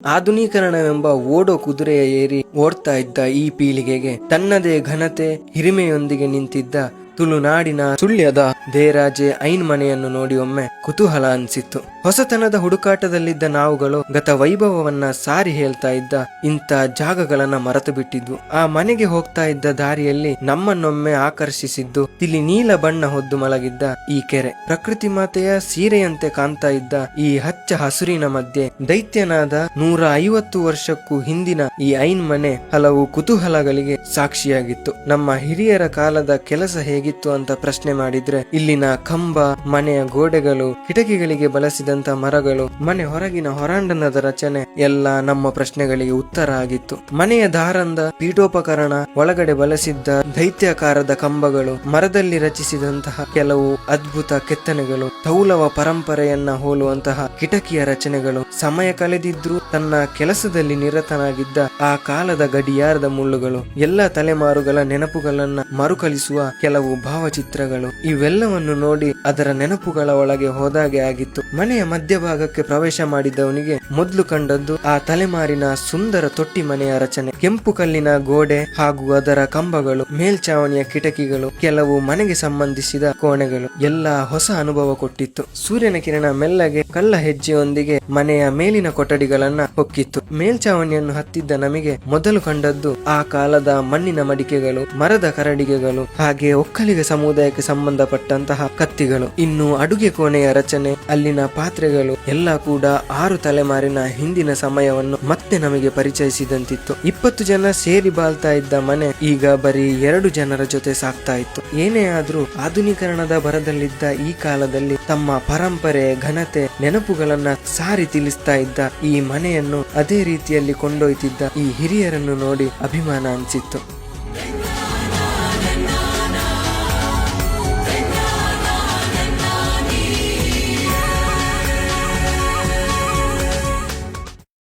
ಆಧುನೀಕರಣವೆಂಬ ಓಡೋ ಕುದುರೆಯ ಏರಿ ಓಡ್ತಾ ಇದ್ದ ಈ ಪೀಳಿಗೆಗೆ ತನ್ನದೇ ಘನತೆ ಹಿರಿಮೆಯೊಂದಿಗೆ ನಿಂತಿದ್ದ ತುಳುನಾಡಿನ ಸುಳ್ಯದ ದೇರಾಜೆ ಐನ್ ಮನೆಯನ್ನು ನೋಡಿ ಒಮ್ಮೆ ಕುತೂಹಲ ಅನ್ಸಿತ್ತು. ಹೊಸತನದ ಹುಡುಕಾಟದಲ್ಲಿದ್ದ ನಾವುಗಳು ಗತ ವೈಭವವನ್ನ ಸಾರಿ ಹೇಳ್ತಾ ಇದ್ದ ಇಂಥ ಜಾಗಗಳನ್ನ ಮರೆತು ಬಿಟ್ಟಿದ್ವು. ಆ ಮನೆಗೆ ಹೋಗ್ತಾ ಇದ್ದ ದಾರಿಯಲ್ಲಿ ನಮ್ಮನ್ನೊಮ್ಮೆ ಆಕರ್ಷಿಸಿದ್ದು ಇಲ್ಲಿ ನೀಲ ಬಣ್ಣ ಹೊದ್ದು ಮಲಗಿದ್ದ ಈ ಕೆರೆ. ಪ್ರಕೃತಿ ಮಾತೆಯ ಸೀರೆಯಂತೆ ಕಾಣ್ತಾ ಇದ್ದ ಈ ಹಚ್ಚ ಹಸುರಿನ ಮಧ್ಯೆ ದೈತ್ಯನಾದ ನೂರ ಐವತ್ತು ವರ್ಷಕ್ಕೂ ಹಿಂದಿನ ಈ ಐನ್ ಮನೆ ಹಲವು ಕುತೂಹಲಗಳಿಗೆ ಸಾಕ್ಷಿಯಾಗಿತ್ತು. ನಮ್ಮ ಹಿರಿಯರ ಕಾಲದ ಕೆಲಸ ಹೇಗಿತ್ತು ಅಂತ ಪ್ರಶ್ನೆ ಮಾಡಿದ್ರೆ, ಇಲ್ಲಿನ ಕಂಬ, ಮನೆಯ ಗೋಡೆಗಳು, ಕಿಟಕಿಗಳಿಗೆ ಬಳಸಿದಂತ ಮರಗಳು, ಮನೆ ಹೊರಗಿನ ಹೊರಾಂಡನದ ರಚನೆ, ಎಲ್ಲ ನಮ್ಮ ಪ್ರಶ್ನೆಗಳಿಗೆ ಉತ್ತರ ಆಗಿತ್ತು. ಮನೆಯ ದಾರಂದ, ಪೀಠೋಪಕರಣ, ಒಳಗಡೆ ಬಳಸಿದ್ದ ದೈತ್ಯಾಕಾರದ ಕಂಬಗಳು, ಮರದಲ್ಲಿ ರಚಿಸಿದಂತಹ ಕೆಲವು ಅದ್ಭುತ ಕೆತ್ತನೆಗಳು, ತೌಲವ ಪರಂಪರೆಯನ್ನ ಹೋಲುವಂತಹ ಕಿಟಕಿಯ ರಚನೆಗಳು, ಸಮಯ ಕಳೆದಿದ್ರೂ ತನ್ನ ಕೆಲಸದಲ್ಲಿ ನಿರತನಾಗಿದ್ದ ಆ ಕಾಲದ ಗಡಿಯಾರದ ಮುಳ್ಳುಗಳು, ಎಲ್ಲ ತಲೆಮಾರುಗಳ ನೆನಪುಗಳನ್ನ ಮರುಕಳಿಸುವ ಕೆಲವು ಭಾವಚಿತ್ರಗಳು ಇವೆಲ್ಲವನ್ನು ನೋಡಿ ಅದರ ನೆನಪುಗಳ ಒಳಗೆ ಹೋದಾಗೆ ಆಗಿತ್ತು. ಮನೆಯ ಮಧ್ಯಭಾಗಕ್ಕೆ ಪ್ರವೇಶ ಮಾಡಿದವನಿಗೆ ಮೊದಲು ಕಂಡದ್ದು ಆ ತಲೆಮಾರಿನ ಸುಂದರ ತೊಟ್ಟಿ ಮನೆಯ ರಚನೆ. ಕೆಂಪು ಕಲ್ಲಿನ ಗೋಡೆ ಹಾಗೂ ಅದರ ಕಂಬಗಳು, ಮೇಲ್ಚಾವಣಿಯ ಕಿಟಕಿಗಳು, ಕೆಲವು ಮನೆಗೆ ಸಂಬಂಧಿಸಿದ ಕೋಣೆಗಳು, ಎಲ್ಲ ಹೊಸ ಅನುಭವ ಕೊಟ್ಟಿತ್ತು. ಸೂರ್ಯನ ಕಿರಣ ಮೆಲ್ಲಗೆ ಕಲ್ಲ ಹೆಜ್ಜೆಯೊಂದಿಗೆ ಮನೆಯ ಮೇಲಿನ ಕೊಠಡಿಗಳನ್ನ ಹೊಕ್ಕಿತ್ತು. ಮೇಲ್ಚಾವಣಿಯನ್ನು ಹತ್ತಿದ್ದ ನಮಗೆ ಮೊದಲು ಕಂಡದ್ದು ಆ ಕಾಲದ ಮಣ್ಣಿನ ಮಡಿಕೆಗಳು, ಮರದ ಕರಡಿಗೆಗಳು, ಹಾಗೆ ಒಕ್ಕಲಿಗ ಸಮುದಾಯಕ್ಕೆ ಸಂಬಂಧಪಟ್ಟಂತಹ ಕತ್ತಿಗಳು. ಇನ್ನು ಅಡುಗೆ ಕೋಣೆಯ ರಚನೆ, ಅಲ್ಲಿನ ಪಾತ್ರೆಗಳು ಎಲ್ಲ ಕೂಡ ಆರು ತಲೆಮಾರಿನ ಹಿಂದಿನ ಸಮಯವನ್ನು ಮತ್ತೆ ನಮಗೆ ಪರಿಚಯಿಸಿದಂತಿತ್ತು. ಇಪ್ಪತ್ತು ಜನ ಸೇರಿ ಬಾಳ್ತಾ ಇದ್ದ ಮನೆ ಈಗ ಬರೀ ಎರಡು ಜನರ ಜೊತೆ ಸಾಕ್ತಾ ಇತ್ತು. ಏನೇ ಆದ್ರೂ ಆಧುನೀಕರಣದ ಬರದಲ್ಲಿದ್ದ ಈ ಕಾಲದಲ್ಲಿ ತಮ್ಮ ಪರಂಪರೆ, ಘನತೆ, ನೆನಪುಗಳನ್ನ ಸಾರಿ ತಿಳಿಸ್ತಾ ಇದ್ದ ಈ ಮನೆಯನ್ನು ಅದೇ ರೀತಿಯಲ್ಲಿ ಕೊಂಡೊಯ್ತಿದ್ದ ಈ ಹಿರಿಯರನ್ನು ನೋಡಿ ಅಭಿಮಾನ ಅನಿಸಿತ್ತು.